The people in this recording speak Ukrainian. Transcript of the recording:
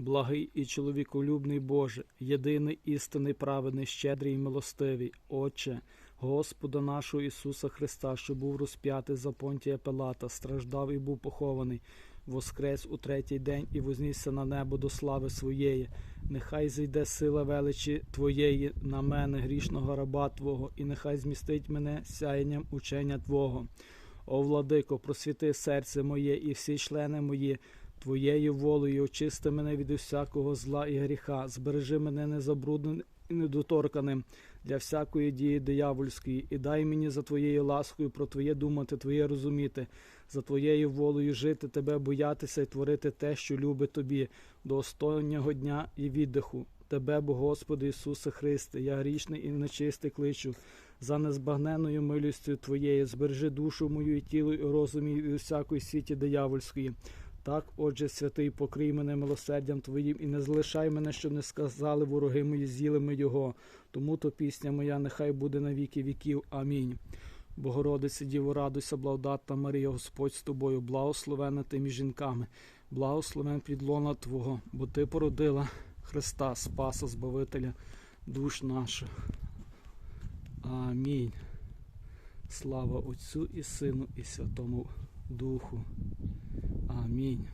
Благий і чоловіколюбний Боже, єдиний істинний, праведний, щедрий і милостивий, Отче, Господа нашого Ісуса Христа, що був розп'ятий за понтія Пилата, страждав і був похований, воскрес у третій день і вознісся на небо до слави своєї. Нехай зійде сила величі Твоєї на мене, грішного раба Твого, і нехай змістить мене сяєнням учення Твого. О, владико, просвіти серце моє і всі члени мої. Твоєю волею очисти мене від усякого зла і гріха, збережи мене незабрудненим і недоторканим для всякої дії диявольської, і дай мені за Твоєю ласкою про Твоє думати, Твоє розуміти, за Твоєю волею жити, Тебе боятися і творити те, що любить Тобі, до останнього дня і віддиху. Тебе, бо Господи Ісусе Христе, я грішний і нечистий кличу, за незбагненною милістю Твоєю, збережи душу мою і тіло, і розум від усякої світі диявольської. Так, отже, святий, покрий мене милосердям Твоїм і не залишай мене, щоб не сказали вороги мої, з'їли ми його. Тому то пісня моя нехай буде на віки віків. Амінь. Богородице, Діво, радуйся, благодатна Марія, Господь з тобою, благословена ти між жінками, благословен підлона Твого, бо Ти породила Христа, Спаса, Збавителя душ наших. Амінь. Слава Отцю і Сину, і Святому Духу. Амінь.